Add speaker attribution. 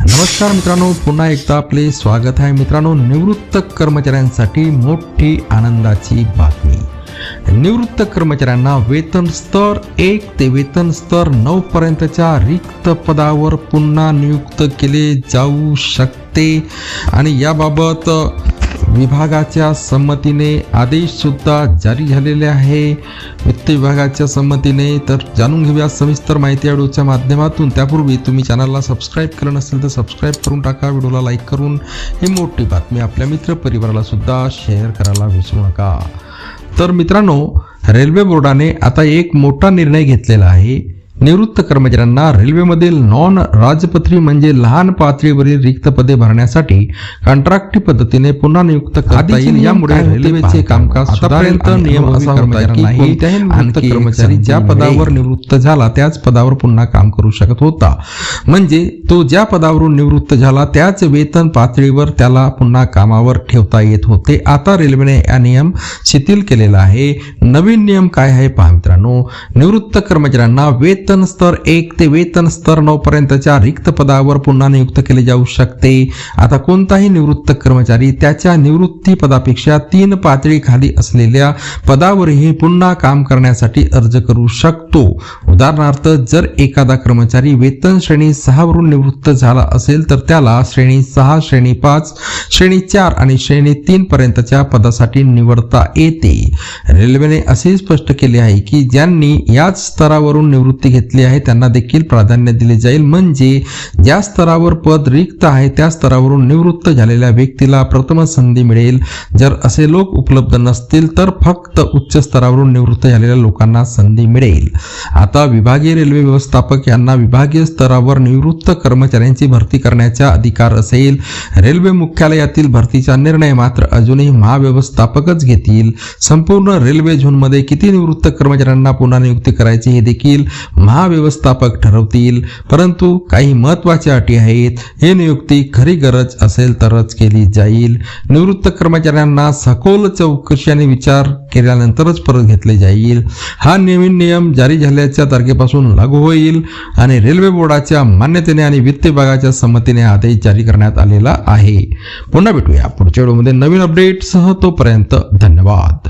Speaker 1: नमस्कार मित्रांनो पुन्हा एकदा आपले स्वागत आहे. मित्रांनो निवृत्त कर्मचाऱ्यांसाठी मोठी आनंदाची बातमी. निवृत्त कर्मचाऱ्यांना वेतन स्तर एक ते वेतन स्तर नऊ पर्यंतच्या रिक्त पदावर पुन्हा नियुक्त केले जाऊ शकते. आणि याबाबत विभागाच्या संमतीने आदेश सुद्धा जारी झालेले आहे. वित्त विभागाच्या संमतीने तर जाणून घेऊया सविस्तर माहिती व्हिडिओच्या माध्यमातून. त्यापूर्वी तुम्ही चॅनलला सबस्क्राईब केलं नसेल तर सबस्क्राईब करून टाका. व्हिडिओला लाईक करून ही मोठी बातमी आपल्या मित्रपरिवाराला सुद्धा शेअर करायला विसरू नका. तर मित्रांनो रेल्वे बोर्डाने आता एक मोठा निर्णय घेतलेला आहे. निवृत्त कर्मचाऱ्यांना रेल्वेमधील नॉन राजपत्री म्हणजे लहान पातळीवरील रिक्त पदे भरण्यासाठी कंत्राटी पद्धतीने पुन्हा नियुक्त करता येईल. यामुळे रेल्वेचे कामकाज आतापर्यंत नियम असा होता की कोणत्याही निवृत्त कर्मचारी ज्या पदावर निवृत्त झाला त्याच पदावर पुन्हा काम करू शकत होता. म्हणजे तो ज्या पदावरून निवृत्त झाला त्याच वेतन पातळीवर त्याला पुन्हा कामावर ठेवता येत होते. आता रेल्वेने हा नियम शिथिल केलेला आहे. नवीन नियम काय आहे पहा मित्रांनो. निवृत्त कर्मचाऱ्यांना वेतन वेतन स्तर एक ते वेतन स्तर नऊ पर्यंतच्या रिक्त पदावर पुन्हा नियुक्त केले जाऊ शकते. आता कोणताही निवृत्त कर्मचारी त्याच्या निवृत्ती पदापेक्षा तीन पातळी खाली असलेल्या पदावरही पुन्हा काम करण्यासाठी अर्ज करू शकतो. उदाहरणार्थ जर एखादा कर्मचारी वेतन श्रेणी सहा वरून निवृत्त झाला असेल तर त्याला श्रेणी सहा श्रेणी पाच श्रेणी चार आणि श्रेणी तीन पर्यंतच्या पदासाठी निवडता येते. रेल्वेने असे स्पष्ट केले आहे की ज्यांनी याच स्तरावरून निवृत्ती घेतली घेतले आहे त्यांना देखील प्राधान्य दिले जाईल. म्हणजे ज्या स्तरावर पद रिक्त आहे त्या स्तरावरून निवृत्त झालेल्या व्यक्तीला प्रथम संधी मिळेल. जर असे लोक उपलब्ध नसतील तर फक्त उच्च स्तरावरून निवृत्त झालेल्या लोकांना संधी मिळेल. आता विभागीय रेल्वे व्यवस्थापक यांना विभागीय स्तरावर निवृत्त कर्मचाऱ्यांची भरती करण्याचा अधिकार असेल. रेल्वे मुख्यालयातील भरतीचा निर्णय मात्र अजूनही महाव्यवस्थापकच घेतील. संपूर्ण रेल्वे झोनमध्ये किती निवृत्त कर्मचाऱ्यांना पुन्हा नियुक्ती करायची हे देखील महाव्यवस्थापक ठरवतील. परंतु काही महत्त्वाच्या अटी आहेत. ही नियुक्ती खरी गरज असेल तरच केली जाईल. निवृत्त कर्मचाऱ्यांना सखोल चौकशी आणि विचार केल्यानंतरच परत घेतले जाईल. हा नवीन नियम जारी झाल्याच्या तारखेपासून लागू होईल आणि रेल्वे बोर्डाच्या मान्यतेने आणि वित्त विभागाच्या संमतीने आदेश जारी करण्यात आलेला आहे. पुन्हा भेटूया पुढच्या व्हिडिओमध्ये. नवीन अपडेटसह तोपर्यंत धन्यवाद.